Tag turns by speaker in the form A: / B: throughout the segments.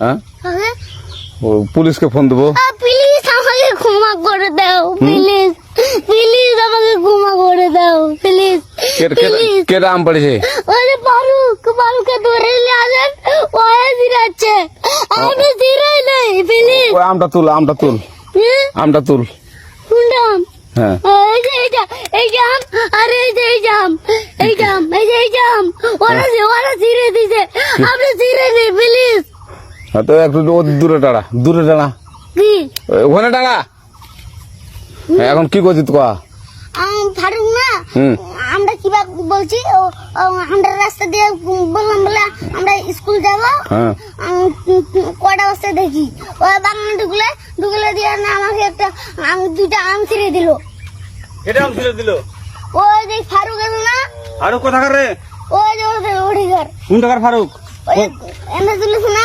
A: হ্যাঁ? ও পুলিশকে ফোন দেবো।
B: প্লিজ আমাকে ক্ষমা করে দাও প্লিজ প্লিজ আমাকে ক্ষমা করে দাও প্লিজ
A: কে- আম পড়েছে?
B: যে ফারুক ফারুককে ধরে নিয়ে আসেন। ওয়ে দিরাচ্ছে আমি দিরাই নাই প্লিজ
A: ওই আমটা তুল আমটা তুল। আমটা তুল।
B: শুনলাম
A: হ্যাঁ।
B: এই যে এই জাম আর এই যে এই জাম এই জাম এই যে এই জাম ওরা ওরা ছিঁড়ে দিছে। আপনি ছিঁড়ে দিন প্লিজ
A: তো একটু দূরে টাড়া দূরে টাড়া
B: কি?
A: ওখানে টাড়া হ্যাঁ, এখন কি করছিস তো
B: আম, ফারুক না আমরা কিবা বলছি ও, ও, আমরা রাস্তা দিয়ে বললাম বলে আমরা স্কুল যাব।
A: হ্যাঁ।
B: আম, কটা বস্তা দেখি। ও বাগানে ঢুকলে ঢুকলে দিয়ে না আমাকে একটা আম দুইটা আম ছিঁড়ে দিল।
C: এটা আম ছিল দিল?
B: ওই যে ফারুক আছে না।
C: আর কোথাকার রে?
B: ওই যে ওদের ওড়িঘর
C: কোন টাকার ফারুক?
B: এনে তুলিস না?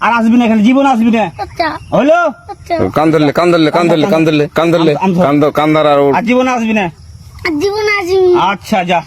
C: আর আসবি না এখানে জীবন আসবি না।
B: আচ্ছা।
C: হলো
B: কান্দলে
A: কান্দলে কান্দলে কান্দলে। কান্দরলে কান্দরলে
C: আম- আম-
A: কান্দ কান্দার আর
C: আর জীবন আসবি না?
B: জীবন আসবি।
C: আচ্ছা যা।